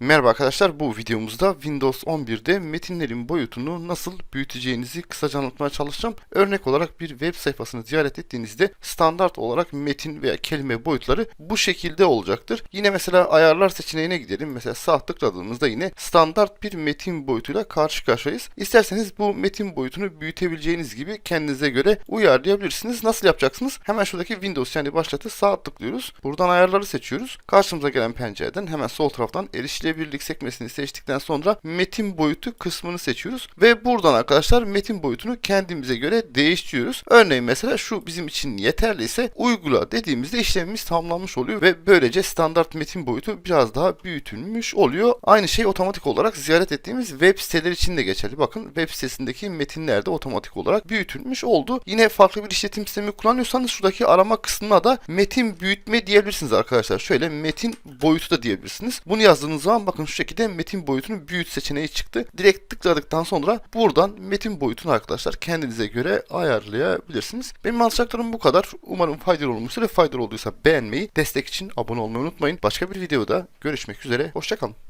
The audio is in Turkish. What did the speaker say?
Merhaba arkadaşlar bu videomuzda Windows 11'de metinlerin boyutunu nasıl büyüteceğinizi kısaca anlatmaya çalışacağım. Örnek olarak bir web sayfasını ziyaret ettiğinizde standart olarak metin veya kelime boyutları bu şekilde olacaktır. Yine mesela ayarlar seçeneğine gidelim. Mesela sağ tıkladığımızda yine standart bir metin boyutuyla karşı karşıyayız. İsterseniz bu metin boyutunu büyütebileceğiniz gibi kendinize göre uyarlayabilirsiniz. Nasıl yapacaksınız? Hemen şuradaki Windows yani başlatı sağ tıklıyoruz. Buradan ayarları seçiyoruz. Karşımıza gelen pencereden hemen sol taraftan erişilebilirlik sekmesini seçtikten sonra metin boyutu kısmını seçiyoruz. Ve buradan arkadaşlar metin boyutunu kendimize göre değiştiriyoruz. Örneğin mesela şu bizim için yeterliyse uygula dediğimizde işlemimiz tamamlanmış oluyor ve böylece standart metin boyutu biraz daha büyütülmüş oluyor. Aynı şey otomatik olarak ziyaret ettiğimiz web siteler için de geçerli. Bakın web sitesindeki metinler de otomatik olarak büyütülmüş oldu. Yine farklı bir işletim sistemi kullanıyorsanız şuradaki arama kısmına da metin büyütme diyebilirsiniz arkadaşlar. Şöyle metin boyutu da diyebilirsiniz. Bunu yazdığınız zaman bakın şu şekilde metin boyutunu büyüt seçeneği çıktı. Direkt tıkladıktan sonra buradan metin boyutunu arkadaşlar kendinize göre ayarlayabilirsiniz. Benim anlatacaklarım bu kadar. Umarım faydalı olmuştur ve faydalı olduysa beğenmeyi, destek için abone olmayı unutmayın. Başka bir videoda görüşmek üzere. Hoşçakalın.